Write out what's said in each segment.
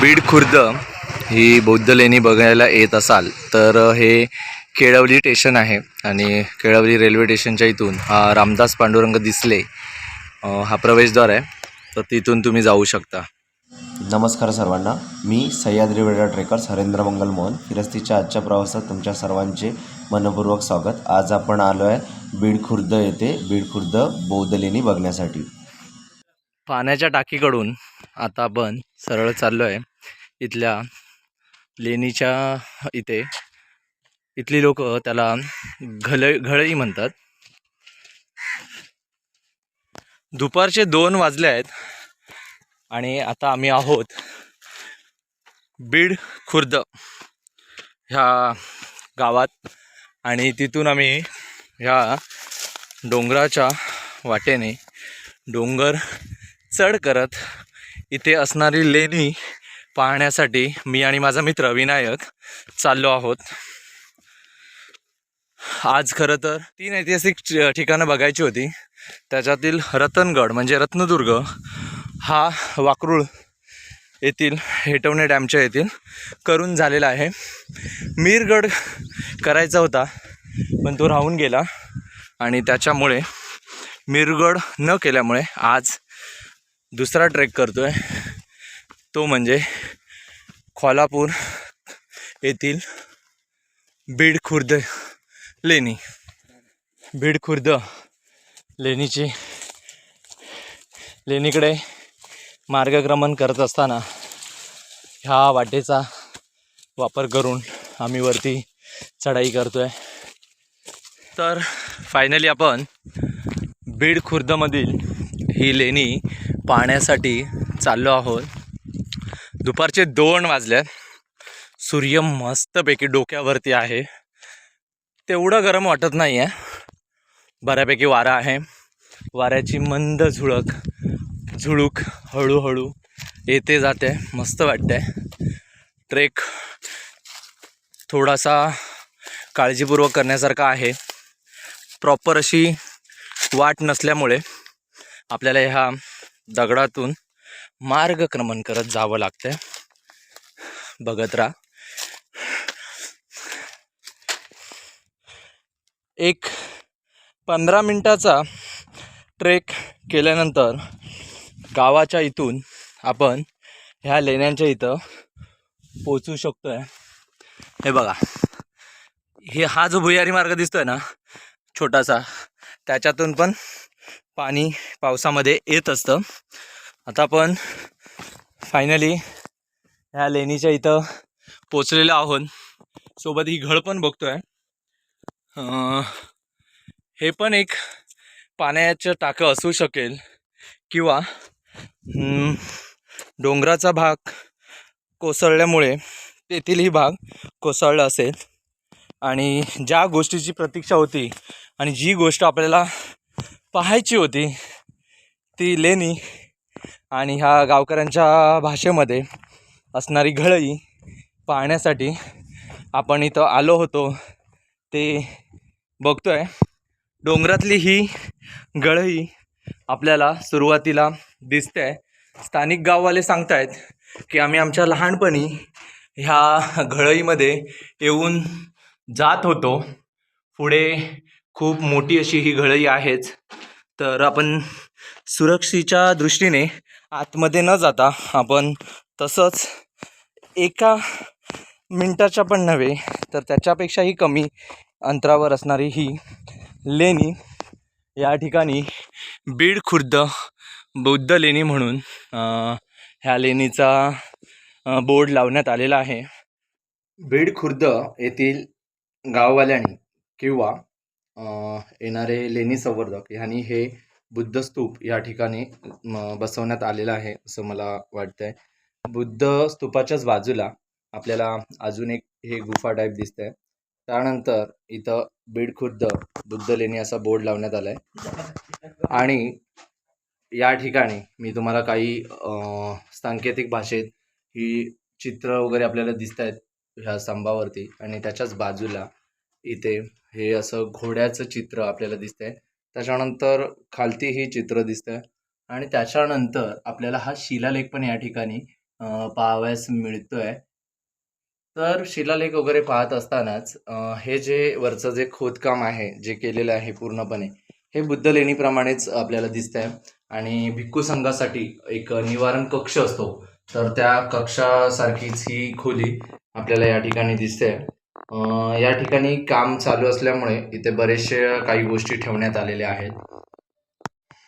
बीड खुर्द ही बौद्ध लेणी बघायला येत असाल तर हे केळवली स्टेशन आहे आणि केळवली रेल्वे स्टेशनच्या इथून हा रामदास पांडुरंग दिसले हा प्रवेशद्वार आहे. तर तिथून तुम्ही जाऊ शकता. नमस्कार सर्वांना. मी सह्याद्री वेडा ट्रेकर्स हरेंद्र मंगल मोहन फिरस्तीच्या आजच्या प्रवासात तुमच्या सर्वांचे मनपूर्वक स्वागत. आज आपण आलो आहे बीड खुर्द येथे बीड खुर्द बौद्ध लेणी बघण्यासाठी. पाण्याच्या टाकीकडून आता आपण सरळ चाललो आहे इथल्या लेणीच्या इथे. इथली लोक त्याला घल घळई म्हणतात. दुपारचे दोन वाजले आहेत आणि आता आम्ही आहोत बीड खुर्द ह्या गावात आणि तिथून आम्ही ह्या डोंगराच्या वाटेने डोंगर चढ करत इथे असणारी लेणी पाहण्यासाठी मी आणि माझा मित्र विनायक चाललो आहोत. आज खरं तर तीन ऐतिहासिक ठिकाणं बघायची होती. त्याच्यातील रतनगड म्हणजे रत्नदुर्ग हा वाकरूळ येथील हेटवणे डॅमच्या येथील करून झालेला आहे. मीरगड करायचा होता पण तो राहून गेला आणि त्याच्यामुळे मीरगड न केल्यामुळे आज दुसरा ट्रेक करतो आहे तो म्हणजे खोलापूर येथील बीड खुर्द लेणी. बीड खुर्द लेणीची लेणीकडे मार्गक्रमण करत असताना ह्या वाटेचा वापर करून आम्ही वरती चढाई करतो आहे तर फायनली आपण बीड खुर्दमधील ही लेणी पाहण्यासाठी चाललो आहोत. दुपारचे दोन वाजल्यात. सूर्य मस्तपैकी डोक्यावरती आहे. तेवढं गरम वाटत नाही आहे बऱ्यापैकी वारा आहे. वाऱ्याची मंद झुळक झुळूक हळूहळू येते जाते. मस्त वाटते ट्रेक थोडासा काळजीपूर्वक करण्यासारखा आहे. प्रॉपर अशी वाट नसल्यामुळे आपल्याला ह्या दगडातून मार्गक्रमण करत जावं लागतं बघत राहा. एक पंधरा मिनटाचा ट्रेक केल्यानंतर गावाच्या इथून आपण ह्या लेण्यांच्या इथं पोचू शकतो आहे हे बघा. हे हा जो भुयारी मार्ग दिसतोय ना छोटासा त्याच्यातून पण पाणी पावसामध्ये येत असतं. आता आपण फायनली ह्या लेणीच्या इथं पोचलेलो आहोत. सोबत ही घळ पण बघतोय. हे पण एक पाण्याचं टाकं असू शकेल किंवा डोंगराचा भाग कोसळल्यामुळे तेथीलही भाग कोसळला असेल. आणि ज्या गोष्टीची प्रतीक्षा होती आणि जी गोष्ट आपल्याला पाहायची होती ती लेणी आणि ह्या गावकऱ्यांच्या भाषेमध्ये असणारी घळई पाहण्यासाठी आपण इथं आलो होतो. ते बघतो आहे डोंगरातली ही गळई आपल्याला सुरुवातीला दिसते स्थानिक गाववाले सांगतायत की आम्ही आमच्या लहानपणी ह्या घळईमध्ये येऊन जात होतो. पुढे खूप मोठी अशी ही घळई आहेच. तर आपण सुरक्षेच्या दृष्टीने आतमध्ये न जाता आपण तसंच एका मिनटाच्या पण नव्हे तर त्याच्यापेक्षाही कमी अंतरावर असणारी ही लेणी या ठिकाणी बीड खुर्द बौद्ध लेणी म्हणून ह्या लेणीचा बोर्ड लावण्यात आलेला आहे. बीड खुर्द येथील गाववाल्यांनी किंवा येणारे लेणी संवर्धक ह्यांनी हे बुद्धस्तूप या ठिकाणी बसवण्यात आलेलं आहे असं मला वाटतंय. बुद्ध स्तूपाच्याच बाजूला आपल्याला अजून एक हे गुफा टाईप दिसतंय. त्यानंतर इथं बीड खुर्द बुद्ध लेणी असा बोर्ड लावण्यात आलाय. आणि या ठिकाणी मी तुम्हाला काही सांकेतिक भाषेत ही चित्र वगैरे आपल्याला दिसत आहेत ह्या स्तंभावरती. आणि त्याच्याच बाजूला इथे हे असं घोड्याचं चित्र आपल्याला दिसतंय. त्याच्यानंतर खालती ही चित्र दिसतंय आणि त्याच्यानंतर आपल्याला हा शिलालेख पण या ठिकाणी पाहावयास मिळतोय. तर शिलालेख वगैरे पाहत असतानाच हे जे वरचं जे खोदकाम आहे जे केलेलं आहे पूर्णपणे हे बुद्ध लेणीप्रमाणेच आपल्याला दिसतंय. आणि भिक्खू संघासाठी एक निवारण कक्ष असतो. तर त्या कक्षासारखीच ही खोली आपल्याला या ठिकाणी दिसते. या ठिकाणी काम चालू असल्यामुळे इथे बरेचसे काही गोष्टी ठेवण्यात आलेल्या आहेत.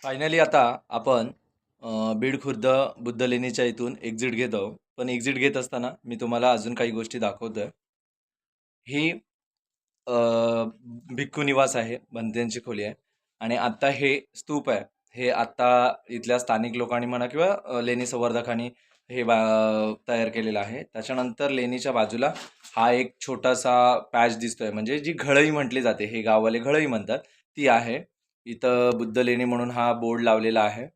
फायनली आता आपण बीड खुर्द बुद्ध लेणीच्या इथून एक्झिट घेत आहोत. पण एक्झिट घेत असताना मी तुम्हाला अजून काही गोष्टी दाखवतोय. ही भिक्खू निवास आहे बंदेंची खोली आहे. आणि आत्ता हे स्तूप आहे. हे आत्ता इथल्या स्थानिक लोकांनी म्हणा किंवा लेणी संवर्धकांनी हे बा तयार केलेलं आहे. त्याच्यानंतर लेणीच्या बाजूला हा एक छोटासा पॅच दिसतोय. म्हणजे जी घळई म्हटली जाते हे गाववाले घळई म्हणतात ती आहे. इथं बुद्ध लेणी म्हणून हा बोर्ड लावलेला आहे.